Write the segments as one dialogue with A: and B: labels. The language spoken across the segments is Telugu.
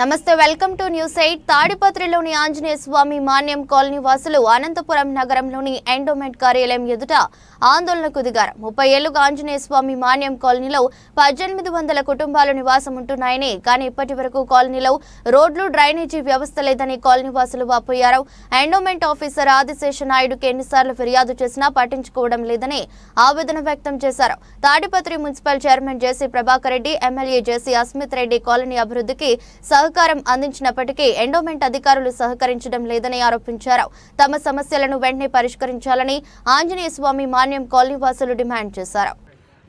A: Namaste welcome to news eight. తాడిపత్రిలోని Anjaneya Swamy మాన్యం colony వాసులు అనంతపురం నగరంలోని ఎండోమెంట్ కార్యాలయం ఎదుట ఆందోళనకు దిగారు. ముప్పై ఏళ్ళుగా ఆంజనేయ స్వామి మాన్యం కాలనీలో పద్దెనిమిది వందల కుటుంబాలు నివాసం ఉంటున్నాయని కానీ ఇప్పటి వరకు కాలనీలో రోడ్లు డ్రైనేజీ వ్యవస్థ లేదని కాలనీ వాసులు వాపోయారు. ఎండోమెంట్ ఆఫీసర్ ఆదిశేష నాయుడుకి ఎన్నిసార్లు ఫిర్యాదు చేసినా పట్టించుకోవడం లేదని ఆవేదన వ్యక్తం చేశారు. Tadipatri municipal chairman JC Prabhakar Reddy MLA JC Asmith Reddy colony అభివృద్ధికి సహకారం అందించినప్పటికీ ఎండోమెంట్ అధికారులు సహకరించడం లేదని ఆరోపించారు. తమ సమస్యలను వెంటనే పరిష్కరించాలని ఆంజనేయ స్వామి మాన్యం కాలనీ వాసులు డిమాండ్ చేశారు.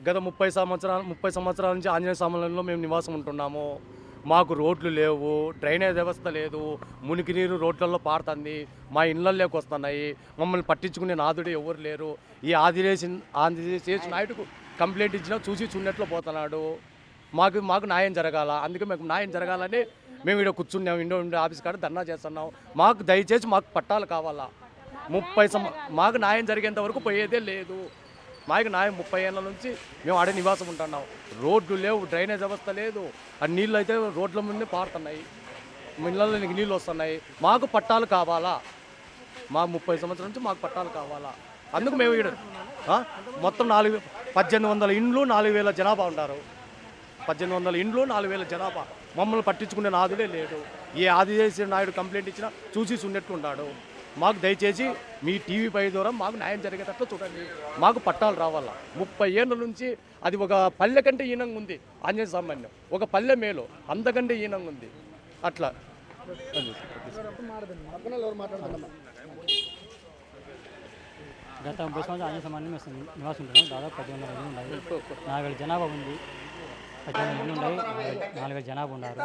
B: గత ముప్పై సంవత్సరాలు ముప్పై సంవత్సరాల నుంచి ఆంజనేయ స్వాములలో మేము నివాసం ఉంటున్నాము. మాకు రోడ్లు లేవు డ్రైనేజ్ వ్యవస్థ లేదు మునికి నీరు రోడ్లలో పారుతుంది మా ఇళ్ళల్లోకి వస్తున్నాయి మమ్మల్ని పట్టించుకునే నాదుడు ఎవరు లేరు. ఈ ఆదిరేసి ఆంధ్రదేశ్ నాయుడుకు కంప్లైంట్ ఇచ్చినా చూసి చూడట్లు పోతున్నాడు. మాకు మాకు న్యాయం జరగాల అందుకే మాకు న్యాయం జరగాలని మేము ఇక్కడ కూర్చున్నాం ఇండో ఇండో ఆఫీస్ కాడ ధర్నా చేస్తున్నాం. మాకు దయచేసి మాకు పట్టాలు కావాలా? ముప్పై సం మాకు న్యాయం జరిగేంత వరకు పోయేదే లేదు. మాకు న్యాయం ముప్పై ఏళ్ళ నుంచి మేము ఆడే నివాసం ఉంటున్నాం. రోడ్లు లేవు డ్రైనేజ్ వ్యవస్థ లేదు. ఆ నీళ్ళు అయితే రోడ్ల ముందే పారుతున్నాయి. ఇళ్ళలో నీళ్ళు వస్తున్నాయి. మాకు పట్టాలు కావాలా? మా ముప్పై సంవత్సరాల నుంచి మాకు పట్టాలు కావాలా? అందుకు మేము ఇక్కడ మొత్తం నాలుగు పద్దెనిమిది వందల ఇండ్లు నాలుగు వేల జనాభా ఉంటారు. పద్దెనిమిది వందల ఇండ్లు నాలుగు వేల జనాభా. మమ్మల్ని పట్టించుకునే నాదుడే లేడు. ఏ ఆదిదేశ నాయుడు కంప్లైంట్ ఇచ్చినా చూసి ఉన్నట్టు మాకు దయచేసి మీ టీవీ పై ద్వారా మాకు న్యాయం జరిగేటట్లు చూడండి. మాకు పట్టాలు రావాలా? ముప్పై ఏళ్ళ నుంచి అది ఒక పల్లె కంటే ఈనంగా ఉంది. ఆంజనేయ సామాన్యం ఒక పల్లె మేలు. అంతకంటే ఈనంగా ఉంది. అట్లా.
C: గత ముప్పై సంవత్సరాలు ఆంజనేయ సమాన్ని నివాసం దాదాపు పది వందల నాలుగు వేల జనాభా ఉంది. పద్దెనిమిది ఉన్నాయి నాలుగు- వేల జనాభా ఉన్నారు.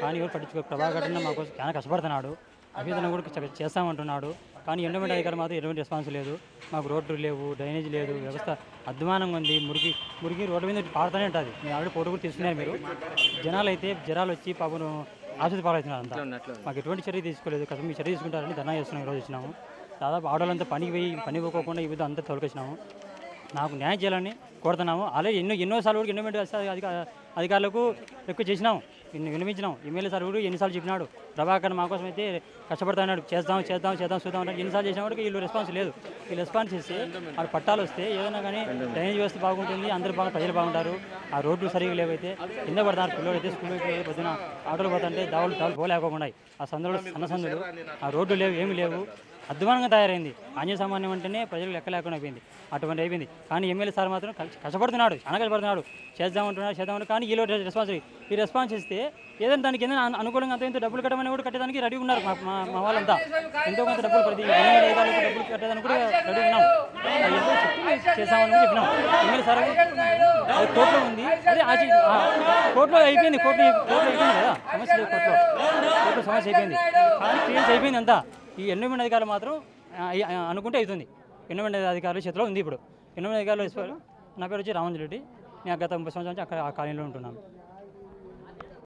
C: కానీ ఎవరు పట్టించుకో ప్రభాకర్ మాకు చాలా కష్టపడుతున్నాడు. అభ్యర్థన కూడా చేస్తామంటున్నాడు. కానీ ఎండోమెంట్ అధికారి మాత్రం ఎటువంటి రెస్పాన్స్ లేదు. మాకు రోడ్లు లేవు డ్రైనేజ్ లేదు వ్యవస్థ అధ్వానంగా ఉంది. మురికి మురికి రోడ్డు మీద పాడుతూనే ఉంటుంది. మేము ఆల్రెడీ ఫోటో కూడా తీసుకున్నారు మీరు. జనాలు అయితే జ్వరాలు వచ్చి పాపను ఆసుపత్రి పాలవుతున్నారు అంతా. మాకు ఎటువంటి చర్య తీసుకోలేదు. కదా మీ చర్య తీసుకుంటారని ధర్నా చేస్తున్నాం ఈరోజు వచ్చినాము. దాదాపు ఆడవాళ్ళంతా పనికి పోయి పని పోకోకుండా ఈ విధంగా అంతా తొలకొచ్చినాము నాకు న్యాయం చేయాలని కోరుతున్నాము అలాగే ఎన్నో ఎన్నోసార్లు కూడా ఎన్నోమెంట్ అధిక అధికారులకు ఎక్కువ చేసినాం. వినిపించినాం. ఎమ్మెల్యే సార్ కూడా ఎన్నిసార్లు చెప్పినాడు. ప్రభాకర్ మా కోసం అయితే కష్టపడుతున్నాడు. చేద్దాం చేద్దాం చేద్దాం చూద్దాం అంటే ఎన్నిసార్లు చేసినా కూడా వీళ్ళు రెస్పాన్స్ లేదు. వీళ్ళు రెస్పాన్స్ ఇస్తే ఆ పట్టాలు వస్తే ఏదైనా కానీ డ్రైనేజ్ వ్యవస్థ బాగుంటుంది అందరూ బాగా ప్రజలు బాగుంటారు. ఆ రోడ్లు సరిగా లేవైతే కింద పడతారు. పిల్లలు అయితే స్కూల్ పొద్దున ఆటోలు పోతుంటే దావులు దావులు పోలేకపోకుండా ఆ సందులో సన్న సందులు ఆ రోడ్లు లేవు ఏమీ లేవు. అధ్వానంగా తయారైంది. ఆంజనేయ సామాన్యం అంటేనే ప్రజలకు లెక్క లేకుండా అయిపోయింది. అటువంటి అయిపోయింది. కానీ ఎమ్మెల్యే సార్ మాత్రం కష్టపడుతున్నాడు చాలా కష్టపడుతున్నాడు చేద్దామంటున్నాడు చేద్దామంటున్నాడు. కానీ ఈలో రెస్పాన్స్ ఈ రెస్పాన్స్ ఇస్తే ఏదైనా దానికి ఏదైనా అనుకూలంగా అంత ఇంత డబ్బులు కట్టమని కూడా కట్టడానికి రెడీ ఉన్నారు మా మా- వాళ్ళంతా. ఎంతో కొంత డబ్బులు ప్రతి డబ్బులు కట్టడానికి కూడా రెడీ ఉన్నాం. ఎంతో చేసామని చెప్పినాం. ఎమ్మెల్యే సార్ కోర్టులో ఉంది. అదే ఆచి ఆ, కోర్టులో అయిపోయింది. కోర్టు కోర్టులో అయిపోయింది కదా? సమస్య లేదు కోర్టులో. కోర్టులో సమస్య అయిపోయింది. కానీ క్లియర్స్ అయిపోయింది అంతా. ఈ ఎన్నోమెంట్ అధికారులు మాత్రం అనుకుంటే అవుతుంది. ఎన్నోమెంట్ అధికారుల చేతిలో ఉంది ఇప్పుడు. ఎన్నోమెంట్ అధికారులు నా పేరు వచ్చి రామంజు రెడ్డి నేను గత ముప్పై సంవత్సరాల నుంచి అక్కడ ఆ కాలనీలో ఉంటున్నాను.